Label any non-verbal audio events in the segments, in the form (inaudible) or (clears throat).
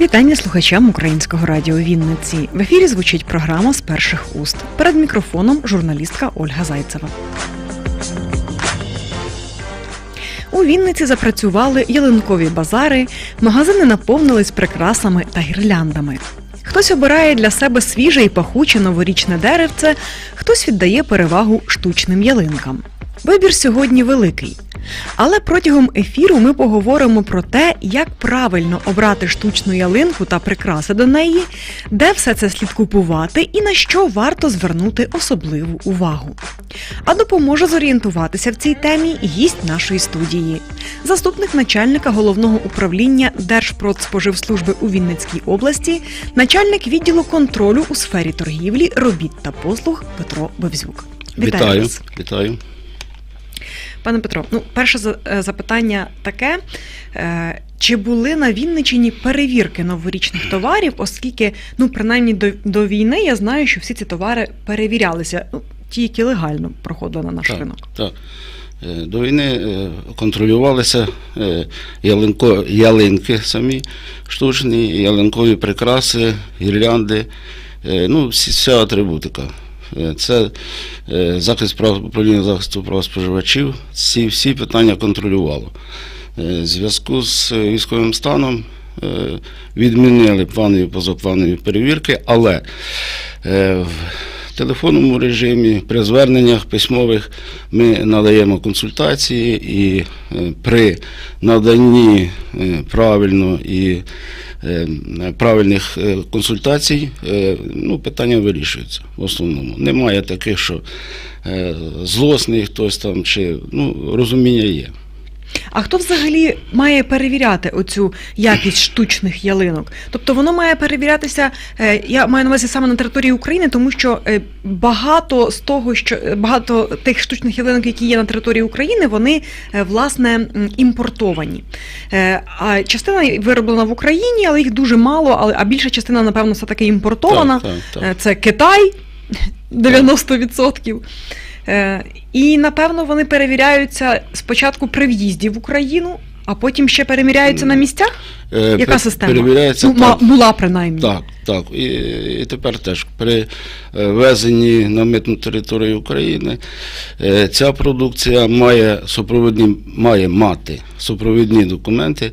Вітання слухачам українського радіо Вінниці. В ефірі звучить програма з перших уст. Перед мікрофоном журналістка Ольга Зайцева. У Вінниці запрацювали ялинкові базари, магазини наповнились прикрасами та гірляндами. Хтось обирає для себе свіже і пахуче новорічне деревце, хтось віддає перевагу штучним ялинкам. Вибір сьогодні великий. Але протягом ефіру ми поговоримо про те, як правильно обрати штучну ялинку та прикраси до неї, де все це слід купувати і на що варто звернути особливу увагу. А допоможе зорієнтуватися в цій темі гість нашої студії, заступник начальника головного управління Держпродспоживслужби у Вінницькій області, начальник відділу контролю у сфері торгівлі, робіт та послуг Петро Бевзюк. Вітаю, вітаю. Пане Петро, ну перше е, запитання таке: е, чи були на Вінничині перевірки новорічних товарів, оскільки, ну принаймні до, до війни я знаю, що всі ці товари перевірялися, ну ті, які легально проходили на наш Так, ринок. так. Е, До війни контролювалися ялинко, ялинки самі штучні, ялинкові прикраси, гірлянди, ну, вся атрибутика. Е, Це е, захист прав управління захисту прав споживачів, всі, всі питання контролювало. Е, В зв'язку з е, військовим станом е, відмінили планові позапланові перевірки, але е, в телефонному режимі, при зверненнях письмових ми надаємо консультації і е, при наданні е, правильно і е, правильних е, консультацій е, ну, питання вирішується в основному. Немає таких, що е, злосний хтось там чи ну, розуміння є. А хто взагалі має перевіряти оцю якість штучних ялинок? Тобто воно має перевірятися, е, я маю на увазі саме на території України, тому що е, багато з того, що е, багато тих штучних ялинок, які є на території України, вони власне імпортовані. А частина вироблена в Україні, але їх дуже мало, а більша частина, напевно, все таки імпортована. Так, так, так. Це Китай 90%. Е, І напевно вони перевіряються спочатку при в'їзді в Україну, а потім ще перевіряються на місцях. Е, Яка система? Перевіряється Ну, так. була принаймні. Так, так. І, і тепер теж при е, ввезенні на митну територію України ця продукція має супровідні, має мати супровідні документи.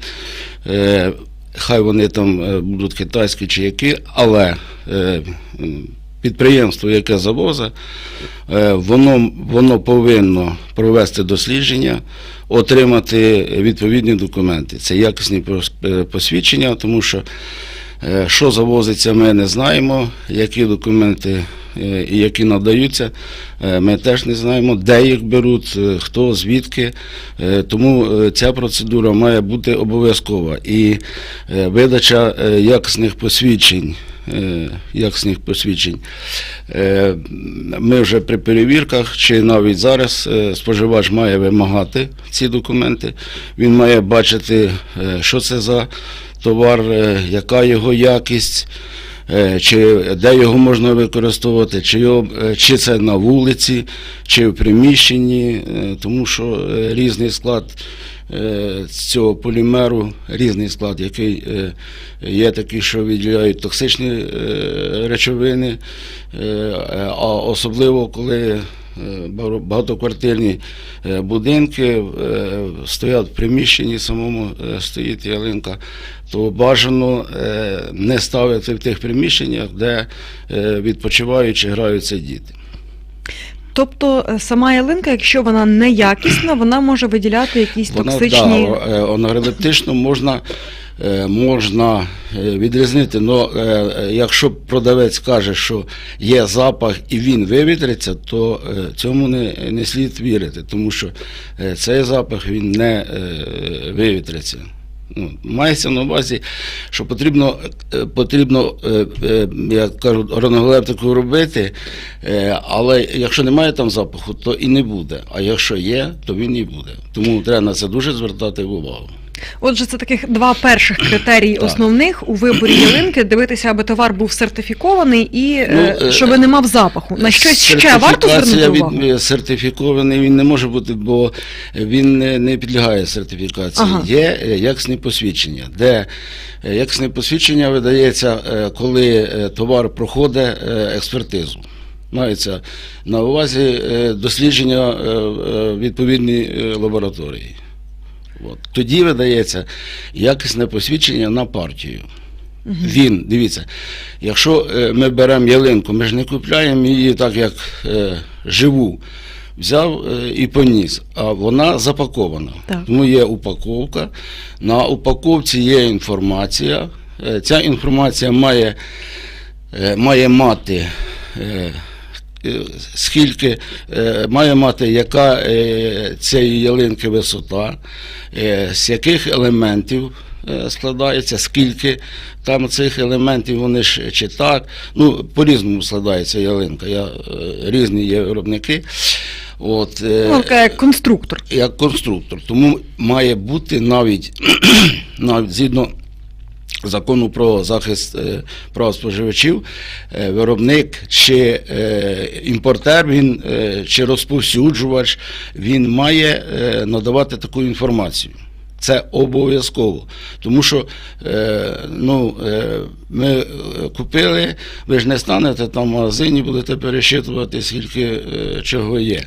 Хай вони там будуть китайські чи які, але підприємство, яке завозить, е, воно, воно повинно провести дослідження, отримати відповідні документи. Це якісні е, посвідчення, тому що Е, Що завозиться, ми не знаємо, які документи і які надаються, ми теж не знаємо, де їх беруть, хто, звідки. Тому ця процедура має бути обов'язкова. І видача якісних посвідчень. Е, Якісних посвідчень. Е, Ми вже при перевірках, чи навіть зараз е, споживач має вимагати ці документи. Він має бачити, що це за товар, яка його якість, чи де його можна використовувати, чи, його, чи це на вулиці, чи в приміщенні, тому що різний склад е, цього полімеру, різний склад, який е, є такий, що виділяють токсичні е, речовини, а особливо коли багатоквартирні будинки стоять в приміщенні, самому стоїть ялинка, то бажано не ставити в тих приміщеннях, де е, відпочивають чи граються діти. Тобто е, сама ялинка, якщо вона неякісна, вона може виділяти якісь Вона токсичні. да, е, можна, е, можна відрізнити. але якщо продавець каже, що є запах і він вивітриться, то цьому не, не слід вірити, тому що цей запах він не вивітриться. Ну, мається на увазі, що потрібно, е, потрібно е, е, як кажуть, органолептику робити, але якщо немає там запаху, то і не буде. А якщо є, то він і буде. Тому треба на це дуже звертати увагу. Отже, це таких два перших критерії основних у виборі ялинки: дивитися, аби товар був сертифікований і е, Ну, е, щоб не мав запаху. На щось ще варто звернути увагу? сертифікований він не може бути, бо він не, не підлягає сертифікації. Ага. Є е, якісне посвідчення, де е, якісне посвідчення видається, е, коли е, товар проходить е, експертизу. Мається на увазі е, дослідження е, е, відповідної е, лабораторії. От. Тоді видається якісне посвідчення на партію. Він, дивіться, якщо е, ми беремо ялинку, ми ж не купляємо її так, як е, живу. Взяв е, і поніс, а вона запакована. Так. Тому є упаковка. На упаковці є інформація. Е, Ця інформація має, має мати. Е, Скільки е, має мати, яка е, цієї ялинки висота, з яких елементів складається, скільки там цих елементів, вони ж чи так. Ну, по-різному складається ялинка. Я, різні є виробники. От, Ну, як конструктор. як конструктор. Тому має бути навіть, (clears throat) навіть згідно закону про захист е, прав споживачів, е, виробник чи е, імпортер, він, чи розповсюджувач, він має надавати таку інформацію. Це обов'язково. Тому що ну, ми купили, ви ж не станете там в магазині, будете пересчитувати, скільки чого є.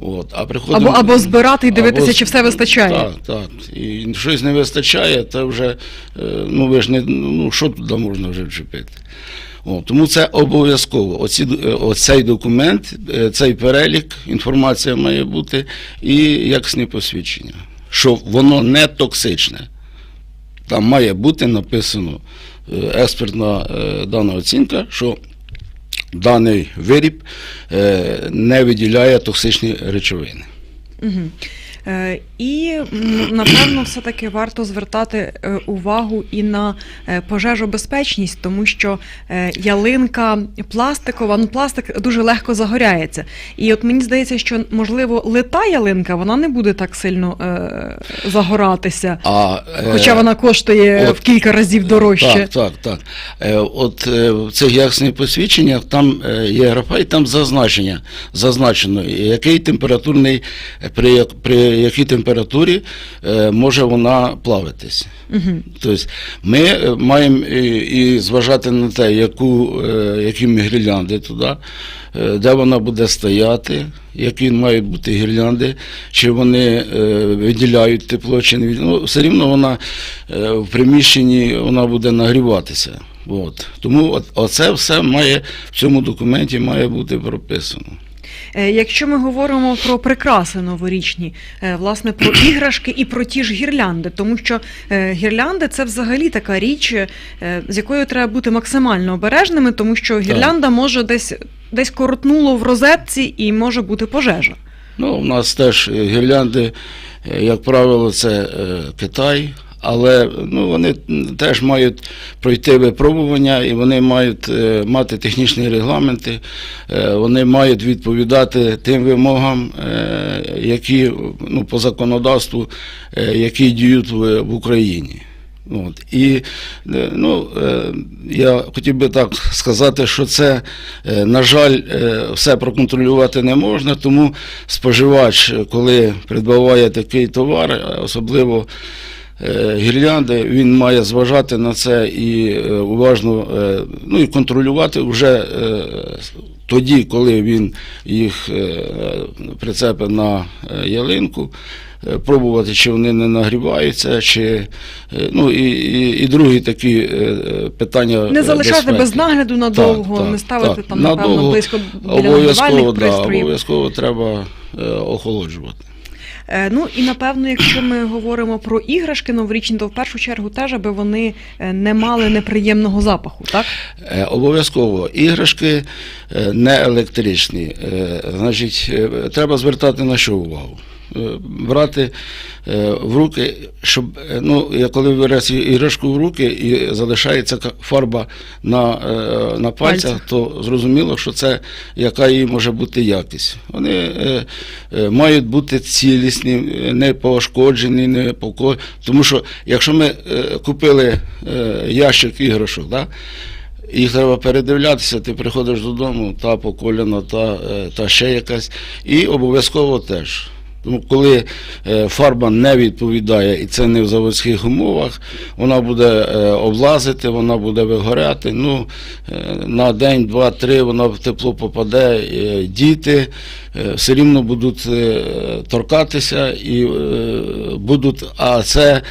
От, а приходимо, Або- або збирати і дивитися, або- чи все вистачає. Так, так. І щось не вистачає, то вже, е, ну ви ж не, ну що туди можна вже вчепити. О, тому це обов'язково. Оці, е, оцей документ, е, цей перелік, інформація має бути і якісне посвідчення, що воно не токсичне. Там має бути написано експертна дана оцінка, що даний виріб е, не виділяє токсичні речовини. Угу. І напевно, все-таки варто звертати е, увагу і на е, пожежобезпечність, тому що е, ялинка пластикова, ну пластик дуже легко загоряється. І от мені здається, що можливо лита ялинка вона не буде так сильно е, загоратися, А, е, хоча вона коштує от- в кілька разів дорожче. Так, так, так. Е, От е, в цих якісних посвідченнях там є графа, і там зазначення, зазначено, який температурний, при, при якій температурі е, може вона плавитись. Угу. Тобто ми е, маємо і, і зважати на те, яку, е, які ми гірлянди туди, е, де вона буде стояти, які мають бути гірлянди, чи вони е, виділяють тепло, чи не. Ну, все рівно вона е, в приміщенні вона буде нагріватися. От. Тому оце все має в цьому документі має бути прописано. Е, Якщо ми говоримо про прикраси новорічні, е, власне про іграшки і про ті ж гірлянди, тому що е, гірлянди це взагалі така річ, з якою треба бути максимально обережними, тому що гірлянда може десь десь коротнуло в розетці і може бути пожежа. Ну, у нас теж гірлянди, як правило, це Китай, але ну, вони теж мають пройти випробування і вони мають е, мати технічні регламенти, е, вони мають відповідати тим вимогам, е, які ну, по законодавству, які діють в, Україні. От. І ну, я хотів би так сказати, що це, на жаль, все проконтролювати не можна, тому споживач, коли придбаває такий товар, особливо гірлянди, він має зважати на це і е, уважно е, ну, і контролювати вже е, тоді, коли він їх е, прицепить на е, ялинку, е, пробувати, чи вони не нагріваються, чи е, ну і, і, і другі такі е, е, питання. Не е, залишати безпеки. без нагляду надовго, Так, так, не ставити так. там, напевно, близько біля Обов'язково, да, обов'язково треба е, охолоджувати. Е, Ну і напевно, якщо ми говоримо про іграшки новорічні, то в першу чергу теж, аби вони е, не мали неприємного запаху, так? Е, Обов'язково іграшки не електричні. Значить, треба звертати на що увагу? Е, брати е, в руки, щоб е, ну, я коли береш іграшку в руки і залишається фарба на, на пальцях, то зрозуміло, що це яка її може бути якість. Вони мають бути цілісні, не пошкоджені, не поко... Тому що якщо ми купили ящик іграшок, да, їх треба передивлятися, ти приходиш додому, та поколяна, та, та ще якась, і обов'язково теж. Тому коли е, фарба не відповідає, і це не в заводських умовах, вона буде е, облазити, вона буде вигоряти. Ну, е, на день, два, три вона в тепло попаде, діти все рівно будуть торкатися і будуть, а це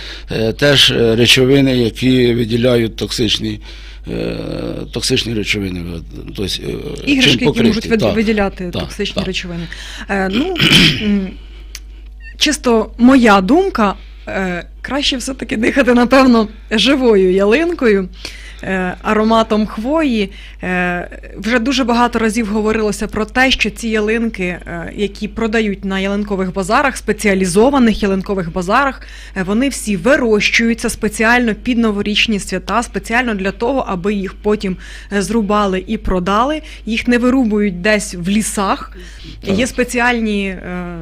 теж речовини, які виділяють токсичні. Токсичні речовини, тобто, чим Іграшки, які можуть Так. виділяти так, токсичні так. речовини. Ну, (clears throat) чисто моя думка, е, краще все-таки дихати, напевно, живою ялинкою. е, Ароматом хвої Е, вже дуже багато разів говорилося про те, що ці ялинки, е, які продають на ялинкових базарах, спеціалізованих ялинкових базарах, е, вони всі вирощуються спеціально під новорічні свята, спеціально для того, аби їх потім е, зрубали і продали. Їх не вирубують десь в лісах. Є спеціальні. е,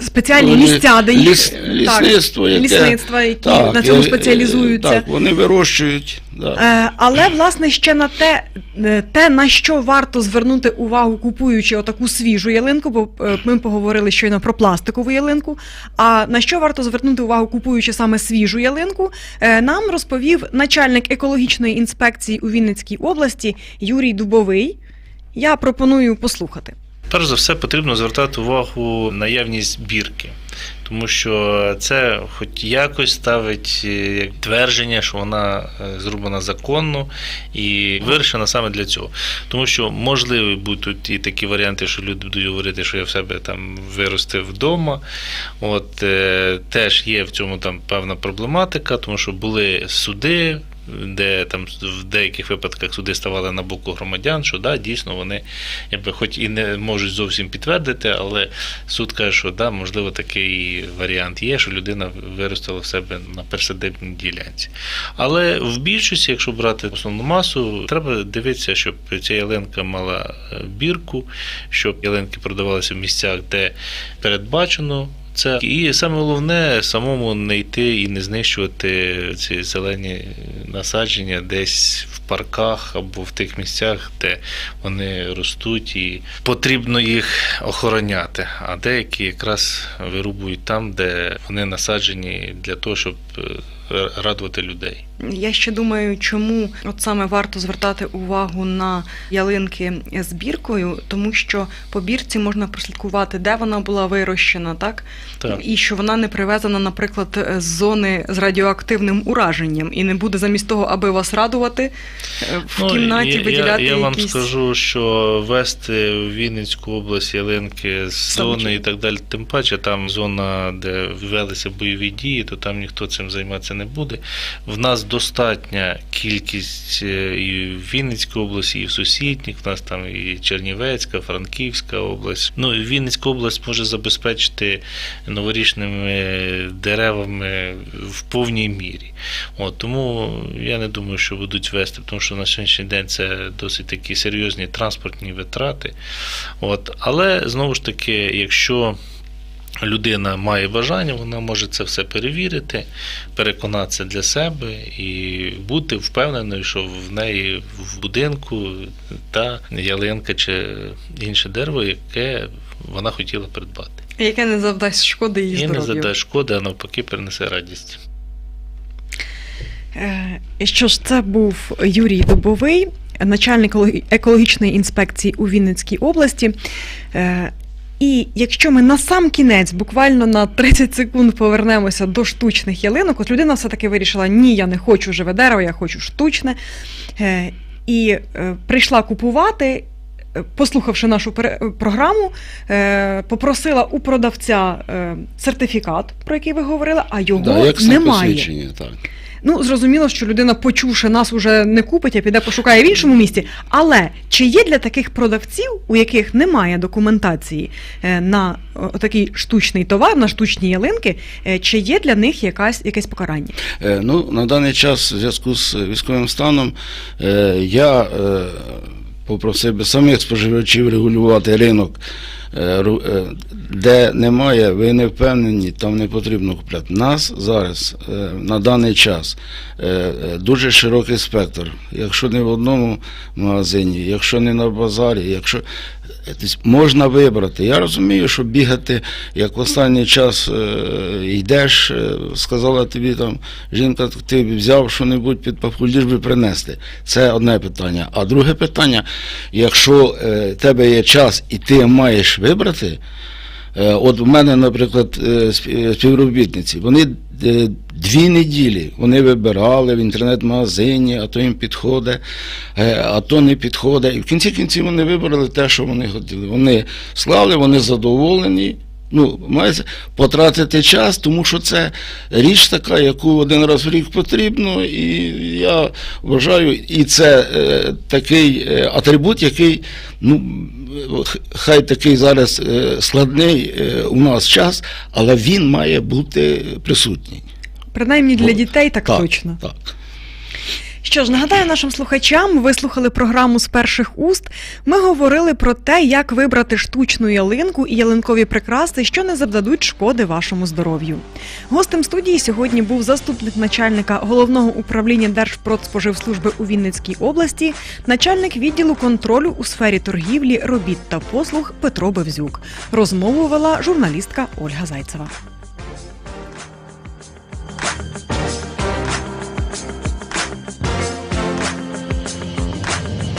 Спеціальні Вони- місця, де їх ліс- так, лісництво, яке- лісництва, які Так, на цьому спеціалізуються. Так, вони вирощують. Да. Е, Але власне ще на те, е, те, на що варто звернути увагу, купуючи отаку свіжу ялинку, бо е, ми поговорили щойно про пластикову ялинку. А на що варто звернути увагу, купуючи саме свіжу ялинку, нам розповів начальник екологічної інспекції у Вінницькій області Юрій Дубовий. Я пропоную послухати. Перш за все, потрібно звертати увагу на наявність бірки, тому що це хоч якось ставить е, як твердження, що вона е, зроблена законно і вирішена саме для цього. Тому що можливі будуть і такі варіанти, що люди будуть говорити, що я в себе там виростив вдома. От е, теж є в цьому там певна проблематика, тому що були суди. Де там в деяких випадках суди ставали на боку громадян, що да, дійсно вони якби хоч і не можуть зовсім підтвердити, але суд каже, що да, можливо, такий варіант є, що людина виростила в себе на персидебній ділянці. Але в більшості, якщо брати основну масу, треба дивитися, щоб ця ялинка мала е, бірку, щоб ялинки продавалися в місцях, де передбачено. Це і саме головне самому не йти і не знищувати ці зелені насадження десь в парках або в тих місцях, де вони ростуть, і потрібно їх охороняти. А деякі якраз вирубують там, де вони насаджені для того, щоб е, радувати людей. Я ще думаю, чому от саме варто звертати увагу на ялинки з біркою, тому що по бірці можна прослідкувати, де вона була вирощена, так? Так. І що вона не привезена, наприклад, з зони з радіоактивним ураженням, і не буде замість того, аби вас радувати е, в кімнаті Ну, я, виділяти я, я вам якісь... скажу, що вести в Вінницьку область ялинки з Саме зони і так далі, тим паче там зона, де велися бойові дії, то там ніхто цим займатися не буде. В нас достатня кількість е, і в Вінницькій області, і в сусідніх. В нас там і Чернівецька, Франківська область. Ну і Вінницька область може забезпечити новорічними деревами в повній мірі. От, тому я не думаю, що будуть вести, тому що на сьогоднішній день це досить такі серйозні транспортні витрати. От, але знову ж таки, якщо людина має бажання, вона може це все перевірити, переконатися для себе і бути впевненою, що в неї в будинку та ялинка чи інше дерево, яке вона хотіла придбати. Яке не завдасть шкоди її І не здоров'ю. задасть шкоди, а навпаки принесе радість. Е, і Що ж, це був Юрій Дубовий, начальник екологічної інспекції у Вінницькій області. І якщо ми на сам кінець, буквально на 30 секунд повернемося до штучних ялинок, от людина все-таки вирішила: ні, я не хочу живе дерево, я хочу штучне. Е, І е, прийшла купувати. е, Послухавши нашу програму, попросила у продавця сертифікат, про який ви говорили, а його Да, як немає. так. Ну, зрозуміло, що людина, почувши нас, уже не купить, а піде пошукає в іншому місті. Але чи є для таких продавців, у яких немає документації е, на такий штучний товар, на штучні ялинки, е, чи є для них якась якесь покарання? Е, Ну, на даний час, в зв'язку з військовим станом, я попросив би самих споживачів регулювати ринок, де немає, ви не впевнені, там не потрібно купляти. Нас зараз е, на даний час е, е, дуже широкий спектр. Якщо не в одному магазині, якщо не на базарі, якщо е, можна вибрати. Я розумію, що бігати, як в останній час е, йдеш, е, сказала тобі там жінка, ти взяв що-небудь під папку, ліж би принести. Це одне питання. А друге питання, якщо е, в тебе є час і ти маєш вибрати, Е, От у мене, наприклад, е, співробітниці, вони е, дві неділі вони вибирали в інтернет-магазині, а то їм підходить, е, а то не підходить. І в кінці кінці вони вибрали те, що вони хотіли. Вони слали, вони задоволені. Ну, мається потратити час, тому що це річ така, яку один раз в рік потрібно, і я вважаю, і це е, такий е, атрибут, який, ну, хай такий зараз е, складний е, у нас час, але він має бути присутній. Принаймні для дітей так, так, точно. Так. Що ж, нагадаю нашим слухачам, ви слухали програму з перших уст. Ми говорили про те, як вибрати штучну ялинку і ялинкові прикраси, що не завдадуть шкоди вашому здоров'ю. Гостем студії сьогодні був заступник начальника головного управління Держпродспоживслужби у Вінницькій області, начальник відділу контролю у сфері торгівлі, робіт та послуг Петро Бевзюк. Розмову вела журналістка Ольга Зайцева.